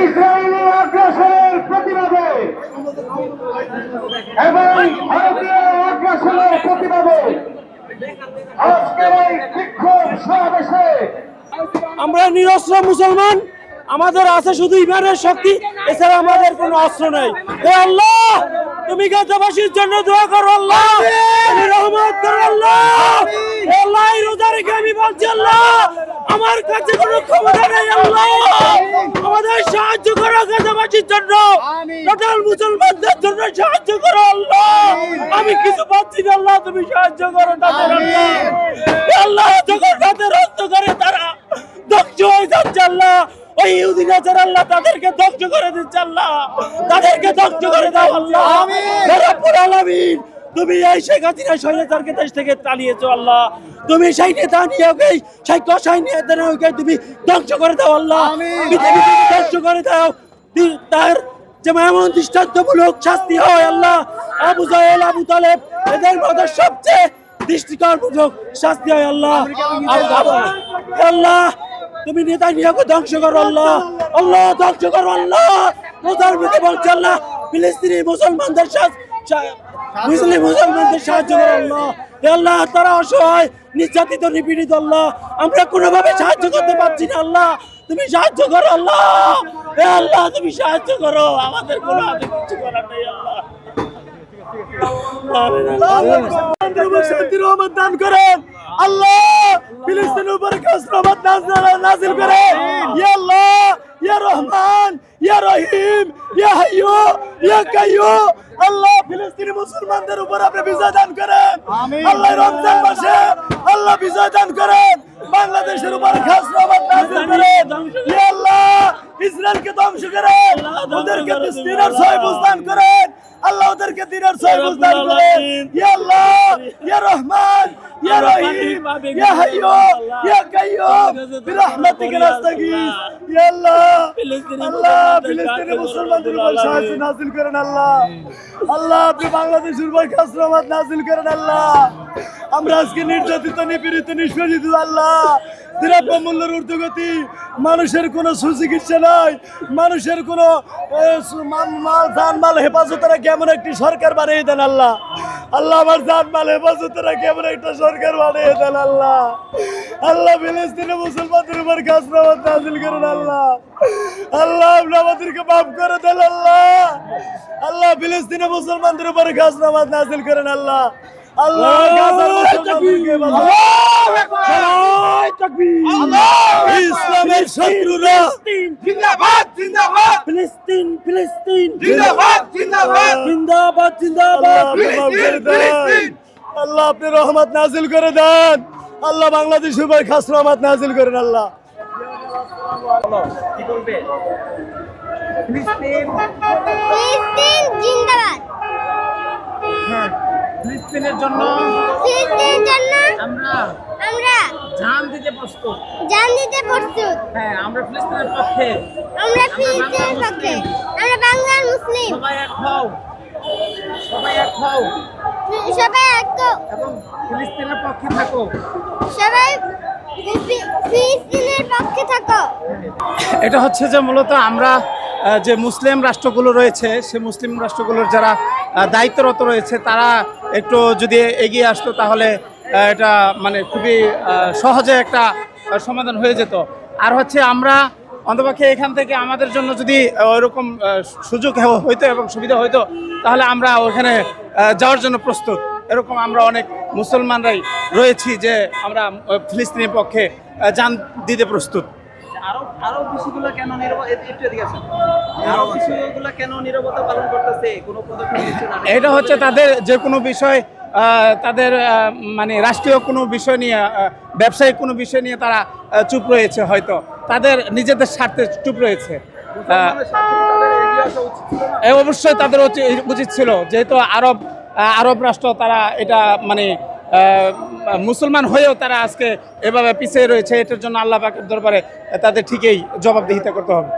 Israeli আগ্রাসনের প্রতিবাদে এবং ভারতীয় আগ্রাসনের প্রতিবাদে আজকের এই বিক্ষোভ সমাবেশে আমরা নিরস্ত্র মুসলমান আমাদের আছে শুধু ইমানের শক্তি এছাড়া আমাদের কোনো অস্ত্র নেই। হে আল্লাহ তুমি গাজাবাসীর জন্য দোয়া করো আল্লাহ। তুমি রহমত করো আল্লাহ। আল্লাহ রোজা রেখে বলছি আল্লাহ। আমার কাছে কোনো ক্ষমতা নেই আল্লাহ। আমাদের সাহায্য করো গাজাবাসীর জন্য। টোটাল মুসলমানদের জন্য সাহায্য করো আল্লাহ। আমি কিছু পাচ্ছি না আল্লাহ তুমি সাহায্য করো তাদের আল্লাহ। আল্লাহ যখন রাতের অন্ধকারে তারা ধ্বংস হয়ে যাচ্ছে আল্লাহ ওই ইহুদি নাচার আল্লাহ তাদেরকে ধ্বংস করে দিচ্ছে আল্লাহ। তাদেরকে ধ্বংস করে দাও আল্লাহ। আলামিন তুমি এই শেখ হাসিনা স্বৈরাচারকে দেশ থেকে চালিয়েছো আল্লাহ। তুমি সেই নেতা নিয়োগেই সেই কষাই নেতা তুমি ধ্বংস করে দাও আল্লাহ। ধ্বংস করে দাও। তার যে এমন দৃষ্টান্তমূলক শাস্তি হয় আল্লাহ। আবু জাহেল আবু তালেব এদের মধ্যে সবচেয়ে দৃষ্টিকরমূলক শাস্তি হয় আল্লাহ। আল্লাহ তুমি নেতা নিয়োগ ধ্বংস করো আল্লাহ। আল্লাহ ধ্বংস করো আল্লাহ। প্রধান মুখে বলছে আল্লাহ ফিলিস্তিনি মুসলমানদের সা- মুসলিম মুসলমানদের সাহায্য করো আল্লাহ আল্লাহ তারা অসহায় নির্যাতিত নিপীড়িত আল্লাহ। আমরা কোনোভাবে সাহায্য করতে পারছি না আল্লাহ। তুমি সাহায্য করো আল্লাহ। আল্লাহ তুমি সাহায্য করো। আমাদের কোনো হাতে কিছু করার নেই আল্লাহ। উপর শান্তির রহমত দান করেন। আল্লাহ ফিলিস্তিনের উপর রহমত নাজিল করেন। ইয়া আল্লাহ ইয়া রহমান ইয়া রহিম। ইয়া হাইয়ু ইয়া কাইয়ু। আল্লাহ ফিলিস্তিনি মুসলমানদের উপর আপনি বিজয় দান করেন। আল্লাহ রমজান মাসে আল্লাহ বিজয় দান করেন। বাংলাদেশের উপর খাস রহমত নাযিল করেন। ইয়া আল্লাহ ইসরায়েলকে ধ্বংস করেন। ওদেরকে ফিলিস্তিনের ছয় বুঝদান করেন। আল্লাহ ওদেরকে দিনের ছয় বুঝদান করেন। ইয়া আল্লাহ ইয়া رحمن يا رحيم يا হাইয়ু يا قيوم برحمتك نستغيث يا আল্লাহ। আল্লাহ ফিলিস্তিনি মুসলমানদের উপর সাহায্য নাজিল করেন আল্লাহ। আল্লাহ আপনি বাংলাদেশের উপর খাস রহমত নাজিল করেন আল্লাহ। আমরা আজকে নির্যাতিত, নিপীড়িত, নিষ্পেষিত, আল্লাহ। দ্রব্য মূল্যের ঊর্ধ্বগতি, মানুষের কোনো সুচিকিৎসা নাই। মানুষের কোনো মাল হেফাজত রাখে এমন একটি সরকার বানিয়ে দেন আল্লাহ। আল্লাহ আমার জানমাল, হেফাজত রাখে এমন একটা সরকার বানিয়ে দেন আল্লাহ। আল্লাহ ফিলিস্তিনে মুসলমানদের উপর গাছ রহমত নাজিল করেন আল্লাহ। আল্লাহ আপনি আমাদেরকে মাফ করে দেন আল্লাহ। আল্লাহ ফিলিস্তিনে মুসলমানদের উপর গাছ রহমত নাজিল করেন আল্লাহ। আল্লাহ গাজার মুসলমানদেরকে ইসলামের শত্রুরা। জিন্দাবাদ জিন্দাবাদ। ফিলিস্তিন ফিলিস্তিন। জিন্দাবাদ জিন্দাবাদ। জিন্দাবাদ জিন্দাবাদ। আল্লাহ আপনি রহমত নাজিল করে দেন। আল্লাহ বাংলাদেশের উপর খাস রহমত নাজিল করেন আল্লাহ। ফিলিস্তিন। জন্য ফিলিস্তিনের জন্য আমরা আমরা জান দিতে প্রস্তুত। জান দিতে প্রস্তুত। হ্যাঁ আমরা ফিলিস্তিনের পক্ষে। আমরা ফিলিস্তিনের পক্ষে। আমরা বাংলার মুসলিম। সবাই এক হও। সবাই এক হও। সবাই এক এবং ফিলিস্তিনের পক্ষে থাকো। সবাই ফিলিস্তিনের পক্ষে থাকো। এটা হচ্ছে যে মূলত আমরা যে মুসলিম রাষ্ট্রগুলো রয়েছে সে মুসলিম রাষ্ট্রগুলোর যারা দায়িত্বরত রয়েছে। তারা একটু যদি এগিয়ে আসতো তাহলে এটা মানে খুবই সহজে একটা সমাধান হয়ে যেত। আর হচ্ছে আমরা অন্তপক্ষে এখান থেকে আমাদের জন্য যদি ওইরকম সুযোগ হইতো এবং সুবিধা হইতো, তাহলে আমরা ওখানে যাওয়ার জন্য প্রস্তুত। এরকম আমরা অনেক মুসলমানরাই রয়েছি যে আমরা ফিলিস্তিনের পক্ষে যান দিতে প্রস্তুত। আরব আরব বিষয়গুলো কেন নীরব একটু এদিকে আসেন। আরব বিষয়গুলো কেন নীরবতা পালন করতেছে? কোনো পদক্ষেপ এটা হচ্ছে তাদের যে কোনো বিষয় তাদের মানে রাষ্ট্রীয় কোনো বিষয় নিয়ে ব্যবসায়িক কোনো বিষয় নিয়ে তারা চুপ রয়েছে হয়তো। তাদের নিজেদের স্বার্থে চুপ রয়েছে। অবশ্যই তাদের উচিত ছিল। যেহেতু আরব আরব রাষ্ট্র তারা এটা মানে মুসলমান হয়েও তারা আজকে এভাবে পিছিয়ে রয়েছে, এটার জন্য আল্লাহ পাকের দরবারে তাদের ঠিকই জবাবদিহিতা করতে হবে।